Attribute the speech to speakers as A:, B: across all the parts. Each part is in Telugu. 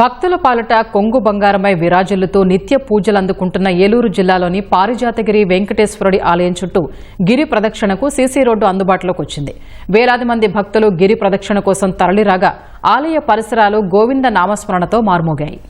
A: భక్తుల పాలట కొంగు బంగారమై విరాజులతో నిత్య పూజలు అందుకుంటున్న ఏలూరు జిల్లాలోని పారిజాతగిరి వెంకటేశ్వరుడి ఆలయం చుట్టూ గిరి ప్రదక్షిణకు సీసీ రోడ్డు అందుబాటులోకి వచ్చింది. వేలాది మంది భక్తులు గిరి ప్రదక్షిణ కోసం తరలిరాగా ఆలయ పరిసరాలు గోవింద నామస్మరణతో మారుమోగాయి.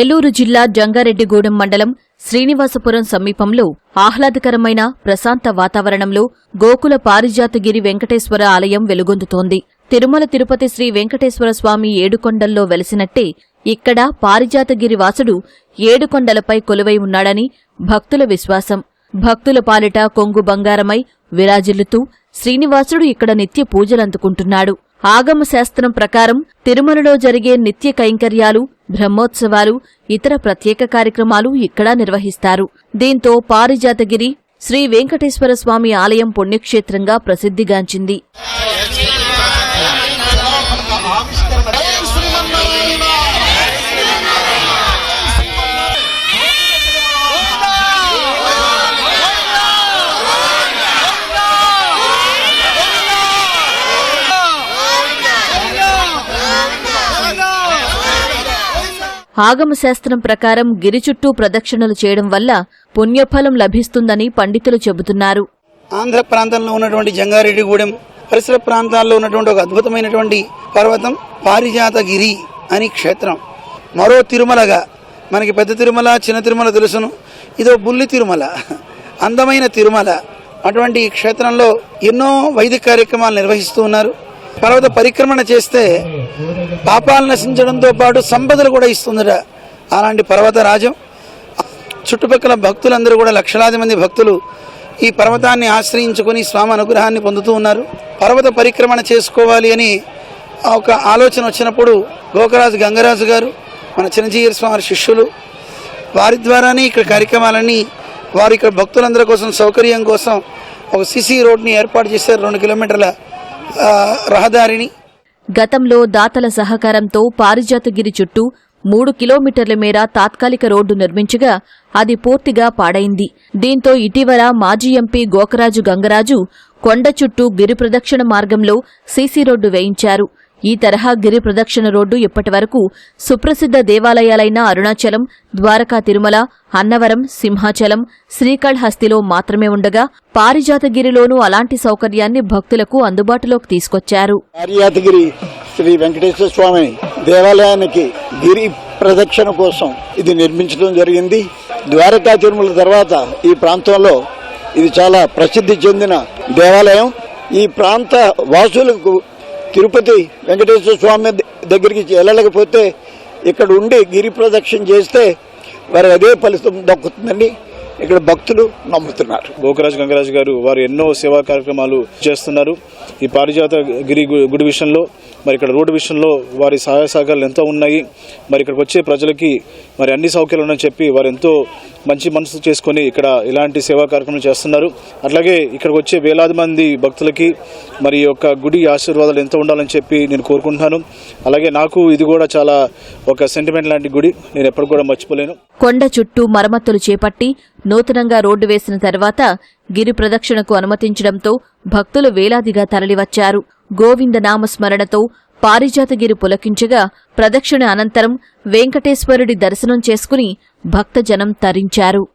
B: ఏలూరు జిల్లా జంగారెడ్డిగూడెం మండలం శ్రీనివాసపురం సమీపంలో ఆహ్లాదకరమైన ప్రశాంత వాతావరణంలో గోకుల పారిజాతగిరి వెంకటేశ్వర ఆలయం వెలుగొందుతోంది. తిరుమల తిరుపతి శ్రీ వెంకటేశ్వర స్వామి ఏడుకొండల్లో వెలసినట్టే ఇక్కడ పారిజాతగిరి వాసుడు ఏడుకొండలపై కొలువై ఉన్నాడని భక్తుల విశ్వాసం. భక్తుల పాలిట కొంగు బంగారమై విరాజిల్లుతూ శ్రీనివాసుడు ఇక్కడ నిత్య పూజలందుకుంటున్నాడు. ఆగమ శాస్త్రం ప్రకారం తిరుమలలో జరిగే నిత్య కైంకర్యాలు బ్రహ్మోత్సవాలు ఇతర ప్రత్యేక కార్యక్రమాలు ఇక్కడ నిర్వహిస్తారు. దీంతో పారిజాతగిరి శ్రీ వెంకటేశ్వర స్వామి ఆలయం పుణ్యక్షేత్రంగా ప్రసిద్ధిగాంచింది. ఆగమ శాస్త్రం ప్రకారం గిరి చుట్టూ ప్రదక్షిణలు చేయడం వల్ల పుణ్యఫలం లభిస్తుందని పండితులు చెబుతున్నారు.
C: ఆంధ్ర ప్రాంతంలో ఉన్నటువంటి జంగారెడ్డిగూడెం పరిసర ప్రాంతాల్లో ఉన్నటువంటి ఒక అద్భుతమైనటువంటి పర్వతం పారిజాతగిరి అని క్షేత్రం. మరో తిరుమలగా మనకి పెద్ద తిరుమల చిన్న తిరుమల తెలుసును. ఇదో బుల్లి తిరుమల అందమైన తిరుమల. అటువంటి క్షేత్రంలో ఎన్నో వైదిక కార్యక్రమాలు నిర్వహిస్తూ ఉన్నారు. పర్వత పరిక్రమణ చేస్తే పాపాలు నశించడంతో పాటు సంపదలు కూడా ఇస్తుందట అలాంటి పర్వతరాజం చుట్టుపక్కల భక్తులందరూ కూడా లక్షలాది మంది భక్తులు ఈ పర్వతాన్ని ఆశ్రయించుకొని స్వామి అనుగ్రహాన్ని పొందుతూ ఉన్నారు. పర్వత పరిక్రమణ చేసుకోవాలి అని ఒక ఆలోచన వచ్చినప్పుడు గోకరాజు గంగరాజు గారు మన చిరంజీవి స్వామి శిష్యులు వారి ద్వారానే ఇక్కడ కార్యక్రమాలన్నీ వారి ఇక్కడ భక్తులందరి కోసం సౌకర్యం కోసం ఒక సిసి రోడ్ని ఏర్పాటు చేశారు. రెండు కిలోమీటర్ల రహదారిని.
B: గతంలో దాతల సహకారంతో పారిజాతగిరి చుట్టూ మూడు కిలోమీటర్ల మేర తాత్కాలిక రోడ్డు నిర్మించగా అది పూర్తిగా పాడైంది. దీంతో ఇటీవల మాజీ ఎంపీ గోకరాజు గంగరాజు కొండ చుట్టూ గిరి ప్రదక్షిణ మార్గంలో సీసీ రోడ్డు వేయించారు. ఈ తరహా గిరి ప్రదక్షిణ రోడ్డు ఇప్పటివరకు సుప్రసిద్ధ దేవాలయాలైన అరుణాచలం ద్వారకా తిరుమల అన్నవరం సింహాచలం శ్రీకాళహస్తిలో మాత్రమే ఉండగా పారిజాతగిరిలోనూ అలాంటి సౌకర్యాన్ని భక్తులకు అందుబాటులోకి తీసుకొచ్చారు.
D: ఆర్యాతగిరి శ్రీ వెంకటేశ్వర స్వామి దేవాలయానికి గిరి ప్రదక్షిణ కోసం ఇది నిర్మించడం జరిగింది. ద్వారకా తిరుమల తర్వాత ఈ ప్రాంతంలో ఇది చాలా ప్రసిద్ధి చెందిన దేవాలయం. ఈ ప్రాంత వాసులకు తిరుపతి వెంకటేశ్వర స్వామి దగ్గరికి వెళ్ళలేకపోతే ఇక్కడ ఉండి గిరి ప్రదక్షిణ చేస్తే వారి అదే ఫలితం దక్కుతుందని ఇక్కడ భక్తులు నమ్ముతున్నారు.
E: గోకరాజు గంగరాజు గారు వారు ఎన్నో సేవా కార్యక్రమాలు చేస్తున్నారు. ఈ పారిజాత గిరి గు- గుడి విషయంలో మరి ఇక్కడ రోడ్డు విషయంలో వారి సహాయ సహకారాలు ఎంతో ఉన్నాయి. మరి ఇక్కడికి వచ్చే ప్రజలకి మరి అన్ని సౌకర్యాలు ఉన్నాయని చెప్పి వారు ఎంతో మంచి మనసు చేసుకొని ఇక్కడ ఇలాంటి సేవా కార్యక్రమాలు చేస్తున్నారు. అట్లాగే ఇక్కడికి వచ్చే వేలాది మంది భక్తులకి మరి యొక్క గుడి ఆశీర్వాదాలు ఎంతో ఉండాలని చెప్పి నేను కోరుకుంటున్నాను. అలాగే నాకు ఇది కూడా చాలా ఒక సెంటిమెంట్ లాంటి గుడి. నేను ఎప్పుడు కూడా మర్చిపోలేను.
B: కొండ చుట్టూ మరమ్మతులు చేపట్టి నూతనంగా రోడ్డు వేసిన తర్వాత గిరి ప్రదక్షిణకు అనుమతించడంతో భక్తులు వేలాదిగా తరలివచ్చారు. గోవింద నామస్మరణతో పారిజాతగిరి పులకించగా ప్రదక్షిణ అనంతరం వెంకటేశ్వరుడి దర్శనం చేసుకుని భక్తజనం తరించారు.